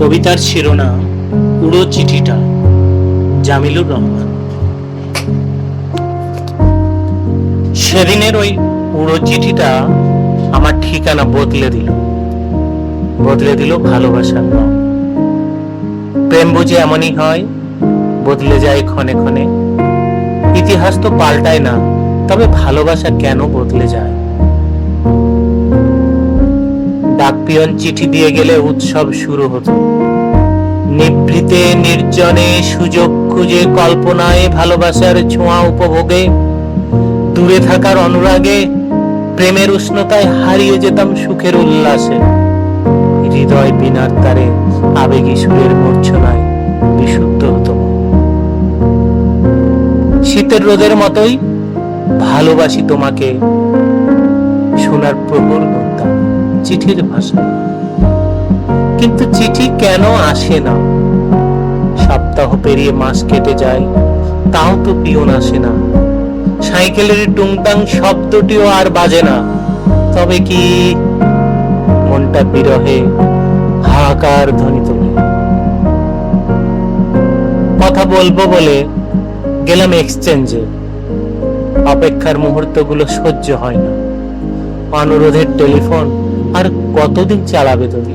কবিতার শিরোনাম, উড়ো চিঠিটা, জামিলুর রহমান। সেদিনের ওই উড়ো চিঠিটা আমার ঠিকানা বদলে দিল। বদলে দিল ভালোবাসার রং প্রেম বুঝে এমনই হয়, বদলে যায় ক্ষণে ক্ষণে। ইতিহাস তো পাল্টায় না, তবে ভালোবাসা কেন বদলে যায়? ডাকপিয়ন চিঠি দিয়ে গেলে উৎসব শুরু হতো। নিভৃতে, নির্জনে, সুযোগ খুঁজে, কল্পনায়, ভালোবাসার ছোঁয়া উপভোগে, দূরে থাকার অনুরাগে, প্রেমের উষ্ণতায় হারিয়ে যেতাম সুখের উল্লাসে। হৃদয় বিনার তারে আবেগী সুরের মূর্ছনায় বিশুদ্ধ হতো শীতের রোদের মতোই ভালোবাসি তোমাকে শোনার প্রবল চিঠির ভাষা। কিন্তু চিঠি কেন আসে না? সপ্তাহ পেরিয়ে মাস কেটে যায়, তাও তো পিয়ন আসে না। সাইকেলের টুংটাং শব্দটিও আর বাজে না। তবে কি মনটা বিরহে, হাহাকার ধ্বনি তোলে। কথা বলব বলে গেলাম এক্সচেঞ্জে। অপেক্ষার মুহূর্তগুলো সহ্য হয় না। অনুরোধের টেলিফোন আর কতদিন চালাবে তুমি?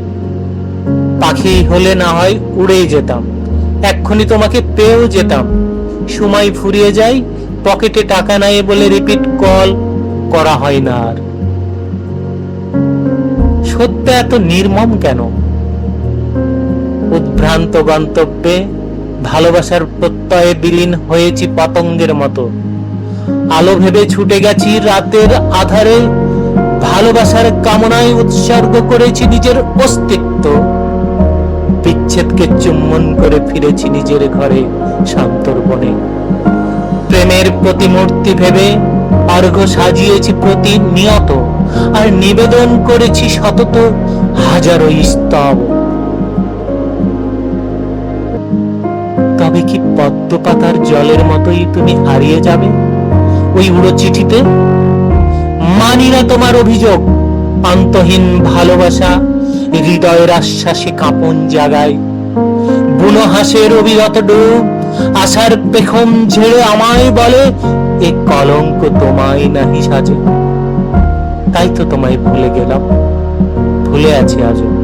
পাখি হলে না হয় উড়েই যেতাম। এক্ষুনি তোমাকে পেয়েও যেতাম। সময় ফুরিয়ে যায়, পকেটে টাকা নাই বলে রিপিট কল করা হয় না আর। সত্য এত নির্মম কেন? উদ্ভ্রান্ত গন্তব্যে ভালোবাসার প্রত্যয়ে বিলীন হয়েছি পতঙ্গের মতো। আলো ভেবে ছুটে গেছি রাতের আধারে ভালোবাসার কামনায় উৎসর্গ করেছি নিজের অস্তিত্ব। বিচ্ছেদকে চুম্বন করে ফিরেছি নিজের ঘরে শান্তর্বনে প্রেমের প্রতিমূর্তি ভেবে অর্ঘ সাজিয়েছি প্রতিনিয়ত, আর নিবেদন করেছি সতত হাজারো স্তব। তবে কি পদ্ম পাতার জলের মতোই তুমি হারিয়ে যাবে? ওই উড়ো চিঠিতে মানি না তোমার অভিযোগ। অন্তহীন ভালোবাসা, হৃদয়ের আশ্বাসে কাঁপন জাগায়। বুনো হাসের অবিরত ডুব, আশার পেখম ঝেড়ে আমায় বলে, এ কলঙ্ক তোমায় না হিসাজে তাই তো তোমায় ভুলে গেলাম। ভুলে আছি আজও।